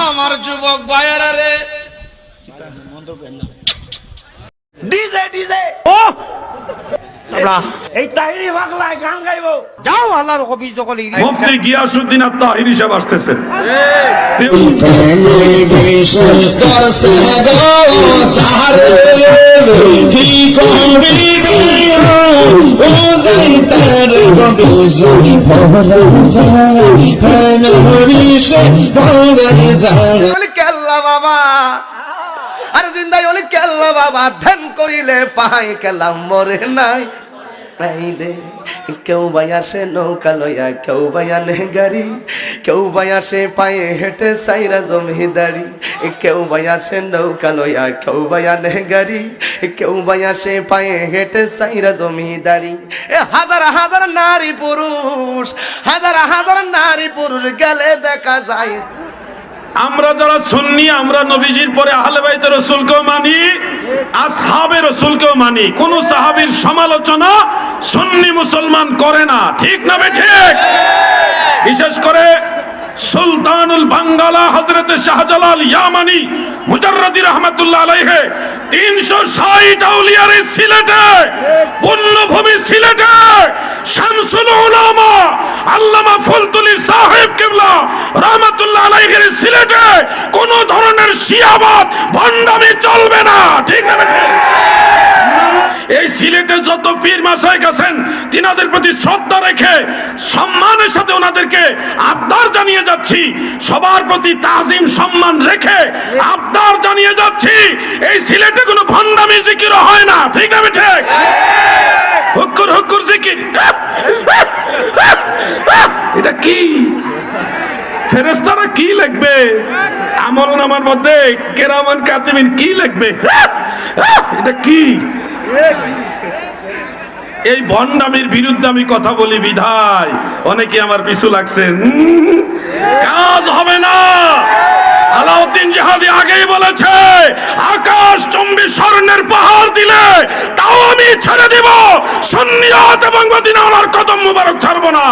আমার যুবক ভাইয়েরা রে। DJ DJ. ও! এই তাহিরি বাংলায় গান গাইবো। যাও আল্লাহর কবি যখন মুফতি গিয়াসুদ্দিন আর তাহির হিসাব আসতেছে কেল্লা বাবা। আরে জিন্দাই বলি কেল্লা বাবা। ধ্যান করিলে পাই কেলা মরে নাই। নাই রে। কেউ বাই আসে নৌকা লইয়া, কেউ বাই আনে গাড়ি, কেউ বাই আসে পায়ে হেঁটে সাইরা জমিদারি, কেউ বাই আসে নৌকা লইয়া, কেউ বাই আনে গাড়ি, কেউ বাই আসে পায়ে হেঁটে সাইরা জমিদারি। হাজার হাজার নারী পুরুষ, হাজার হাজার নারী পুরুষ গেলে দেখা যায়। আমরা যারা সুন্নি, আমরা নবীজির পরে আহলে বাইত রসুলকেও মানি। আসহাবে রসুলকেও মানি। কোন সাহাবির সমালোচনা সুন্নি মুসলমান করে না। ঠিক না ঠিক? বিশেষ করে সুলতানুল বাঙ্গালা হজরত শাহজালাল ইয়ামানি মুজারদি রহমতুল্লাহ আলাইহে তিনশো ষাট আউলিয়ার সিলেটে আল্লামা ফুলতুলি সাহেব কিবলা আলাইহির সিলেটে ধরনের শিয়াবাদ, ভণ্ডামি চলবে না। ঠিক বেঠিক? এই সিলেটে যত পীর মাসায় গেছেন তিনাদের প্রতি শ্রদ্ধা রেখে সম্মানের সাথে ওনাদেরকে আবদার জানিয়ে যাচ্ছি। সবার প্রতি তাজিম সম্মান রেখে আবদার জানিয়ে যাচ্ছি। এই সিলেটে কোনো ভণ্ডামি জিকির হয় না। ঠিক না ঠিক হুক্কুর হুক্কুর জিকির এটা কি? ফেরেস্তারা কি লিখবে? আমল নামার মধ্যে কেরামান কাতিমিন কি লিখবে? এটা কি? এই ভণ্ডামির বিরুদ্ধে আমি কথা বলি বিধায়। অনেকে আমার পিছু লাগছেন কাজ হবে না। আলাউদ্দিন জাহাদি আগেই বলেছে, আকাশ চম্বি স্বর্ণের পাহাড় দিলে তাও আমি ছেড়ে দিব। সুন্নিয়াত এবং ওনার কদম মুবারক ছাড়বো না।